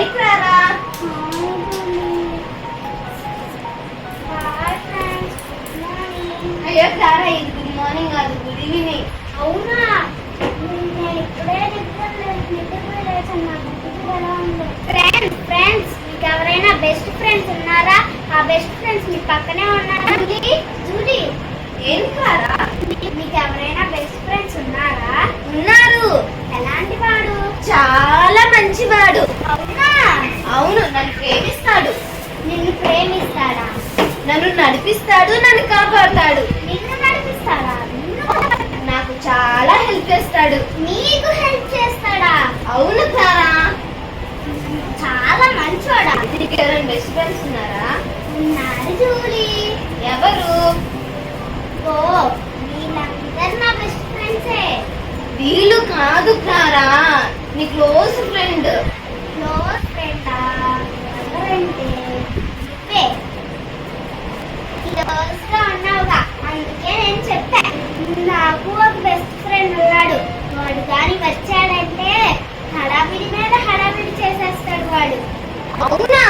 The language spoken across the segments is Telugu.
పైకి రారా అయ్యో సారా ఇది గుడ్ మార్నింగ్ కాదు గుడ్ ఈవినింగ్ అవునా? ఫ్రెండ్స్ ఫ్రెండ్స్ మీకు ఎవరైనా బెస్ట్ ఫ్రెండ్స్ ఉన్నారా? ఆ బెస్ట్ ఫ్రెండ్స్ మీ పక్కనే ఉన్నారా? జూలీ ఏం కారా? మీకు ఎవరైనా బెస్ట్ ఫ్రెండ్స్ ఉన్నారా? ఉన్నారు ఎలాంటి వాడు చాలా మంచివాడు. అవునా? అవును నన్ను ప్రేమిస్తాడు. నిన్ను ప్రేమిస్తాడా? నన్ను నడిపిస్తాడు నన్ను కాపాడతాడు. నిన్ను నడిపిస్తాడా? నాకు చాలా హెల్ప్ చేస్తాడు. నీకు హెల్ప్ చేస్తాడా? అవును క్లారా. చాలా మంచోడా? నీకు ఎవరైనా బెస్ట్ ఫ్రెండ్స్ ఉన్నారా? ఉన్నారు జూలీ. ఎవరు? ఓ వీళ్ళందరూ నా బెస్ట్ ఫ్రెండ్సే. వీళ్ళు కాదు క్లారా నీ క్లోజ్ ఫ్రెండ్. క్లోజ్ ఫ్రెండా? ఎవరంటే? నువ్వే. క్లోజ్గా ఉన్నావుగా అందుకే నేను చెప్పా. నాకు ఒక బెస్ట్ ఫ్రెండ్ ఉన్నాడు. వాడు కానీ వచ్చాడంటే హడావిడి మీద హడావిడి చేసేస్తాడు వాడు. అవునా?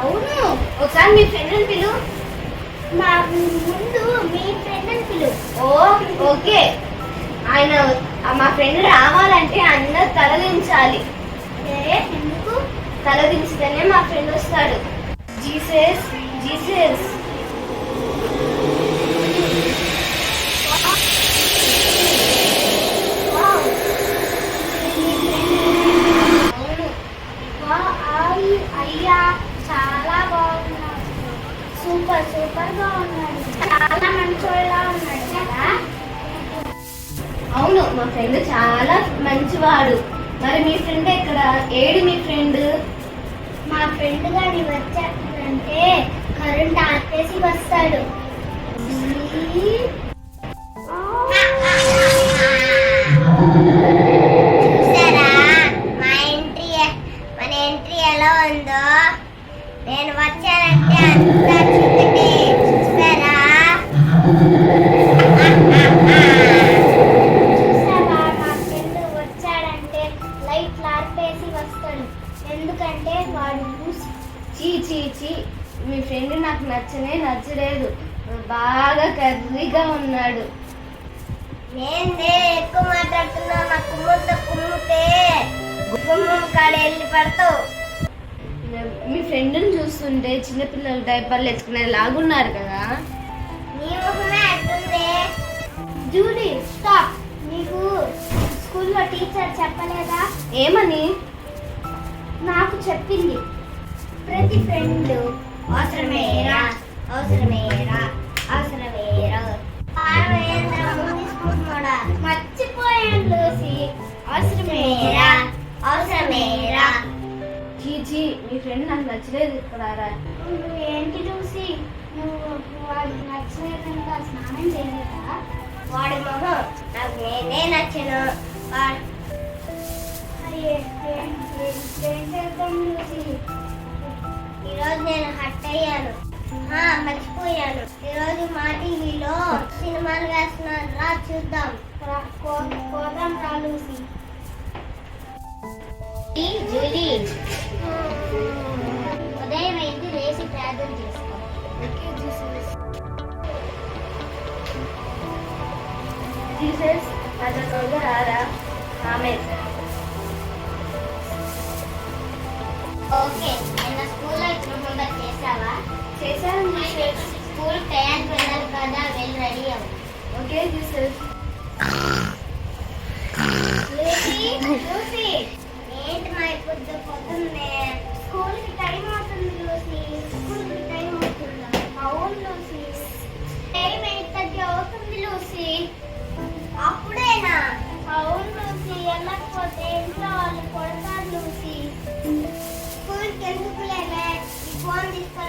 అవును. ఒకసారి మీ ఫ్రెండ్ పిలు. మా ముందు మీ ఫ్రెండ్ అని పిలు. Oh okay. ఆయన మా ఫ్రెండ్ రావాలంటే అందరు తలదించాలి. ఎందుకు? తలదించితేనే మా ఫ్రెండ్ వస్తాడు. Jesus Jesus. అయ్యా చాలా బాగున్నాడు సూపర్ సూపర్గా ఉన్నాడు చాలా మంచోళ్ళ అవును మా ఫ్రెండ్ చాలా మంచివాడు. మరి మీ ఫ్రెండ్ ఎక్కడ? ఏడు మీ ఫ్రెండ్? మా ఫ్రెండ్ గాని వచ్చాడంటే కరెంట్ ఆపేసి వస్తాడు. నేనే ఎక్కువ మాట్లాడుతున్నా నా కుమ్ముతో కుమ్ముతే గుమ్మం కాడ వెళ్ళి పడతావు. మీ ఫ్రెండ్ని చూస్తుంటే చిన్నపిల్లలు డైపర్లు వేసుకునే లాగున్నారు కదా. నీ ముఖమే అట్టుంది. Julie stop. నీకు స్కూల్లో టీచర్ చెప్పలేదా? ఏమని? నాకు చెప్పింది. ప్రతి ఫ్రెండ్ అవసరమేరా అవసరమేరా. తీసుకుంటున్నాడా మర్చిపోయాను లూసి అవసరమేరా? అవసరమేరా? చీ చీ మీ ఫ్రెండ్ నాకు నచ్చలేదు ఇక్కడ ఏంటి లూసి నువ్వు నచ్చలేదంట స్నానం చేయలేదా? వాడి మొహం నాకు నేనే నచ్చను. వాడు ఈరోజు నేను హట్ అయ్యాను. మర్చిపోయాను. ఈరోజు మా టీవీలో సినిమాలు వేస్తున్నారు రా చూద్దాం. రా, కో- పోదాం రా లూసి. జూలీ. ఉదయం అయింది లేచి ప్రార్థన చేసుకో. జీసస్ నాతో త్వరగా రారా ఆమె ఓకే స్కూల్లో ఇప్పుడు హోంవర్క్ చేసావా? చేశాను జీసస్ స్కూల్ టయానికి వెళ్ళాలి కదా వెళ్ళి రెడీ అవ్వు. Okay Jesus Lucy Lucy.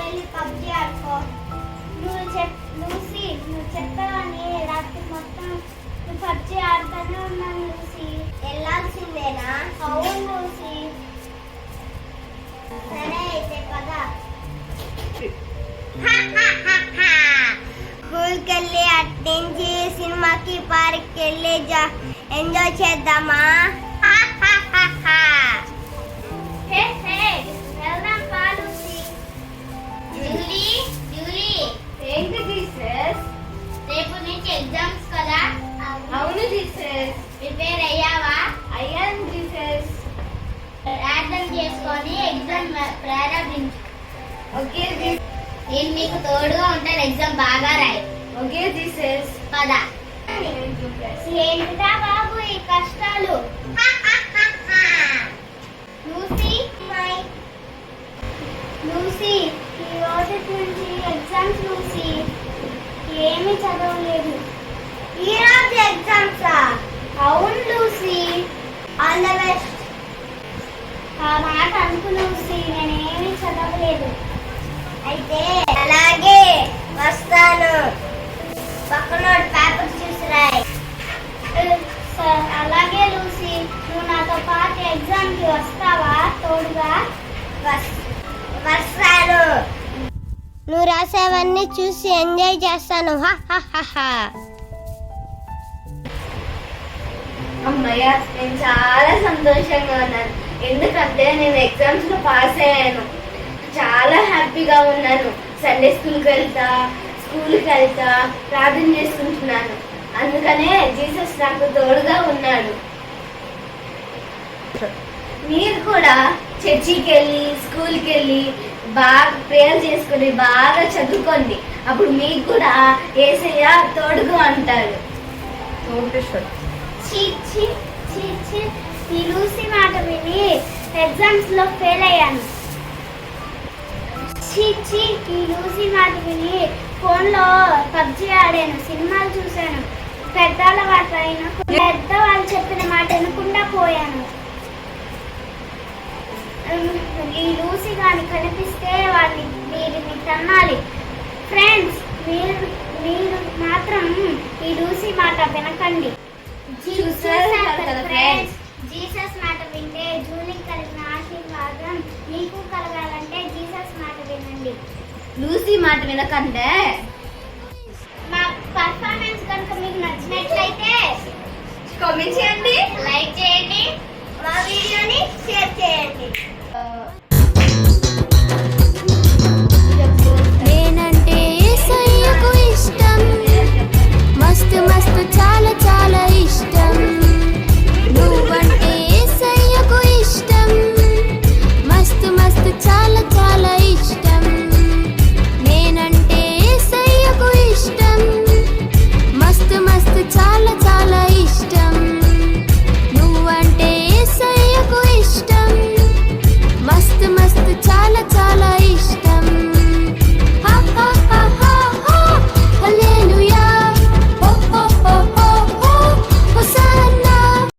వెళ్ళి పబ్జి ఆడుకో నువ్వు చెప్ లూసి నువ్వు చెప్పావని రాత్రి మొత్తం నువ్వు పబ్జి ఆడుతూనే ఉన్నావు లూసి వెళ్ళాల్సిందేనా? అవును లూసి సరే అయితే పద. స్కూల్కి వెళ్ళి అట్నుంచి సినిమాకి పార్క్కి వెళ్ళి జా- ఎంజాయ్ చేద్దామా? ఓకే నేను నీకు తోడుగా ఉంటాను. ఎగ్జామ్ బాగా రాయి. ఓకే జీసస్ పద. ఏంటిదా బాబు ఈ కష్టాలు? లూసీ లూసీ ఈ రోజు నుంచి ఎగ్జామ్స్ లూసీ. ఏమీ చదవలేదు. ఈ రోజు ఎగ్జామ్స్ అవును లూసీ. ఆల్ ద బెస్ట్ ఆ మాట అనుకు లూసీ. నేనేమీ చదవలేదు. అయితే అలాగే వస్తాను. పక్కన పేపర్ చూసి రాయి స- అలాగే లూసి నువ్వు నాతో పాటు ఎగ్జామ్కి వస్తావా? తోడుగా. వస్తాను. నువ్వు రాసేవన్నీ చూసి ఎంజాయ్ చేస్తాను. హా అమ్మయ్య నేను చాలా సంతోషంగా ఉన్నాను. ఎందుకంటే నేను ఎగ్జామ్స్లో పాస్ అయ్యాను. చాలా హ్యాపీగా ఉన్నాను. సండే స్కూల్కి వెళ్తా స్కూల్కి వెళ్తా ప్రార్థన చేసుకుంటున్నాను. అందుకనే జీసస్ నాకు తోడుగా ఉన్నాడు. మీరు కూడా చర్చికి వెళ్ళి స్కూల్కి వెళ్ళి బాగా ప్రేయర్ చేసుకుని బాగా చదువుకోండి. అప్పుడు మీకు కూడా ఏసయ్య తోడుగా ఉంటాడు. చీ చీ చీ చీ ఈ లూసీ మాట విని ఎగ్జామ్స్లో ఫెయిల్ అయ్యాను. చీ చీ ఈ లూసీ మాట విని ఫోన్లో పబ్జి ఆడాను సినిమాలు చూశాను. పెద్దవాళ్ళ మాట అయిన పెద్దవాళ్ళు చెప్పిన మాట వినకుండా పోయాను. ఈ లూసీ కానీ కనిపిస్తే వాళ్ళని వీరిని తన్నాలి ఫ్రెండ్స్ మీరు మీరు మాత్రం ఈ లూసీ మాట వినకండి. friends? జీసస్ మాట వింటే జూలికి కలిగిన ఆశీర్వాదం మీకు వినండి లూసీ మాట వినకంటే మా పర్ఫార్మెన్స్ కనుక మీకు నచ్చినట్టు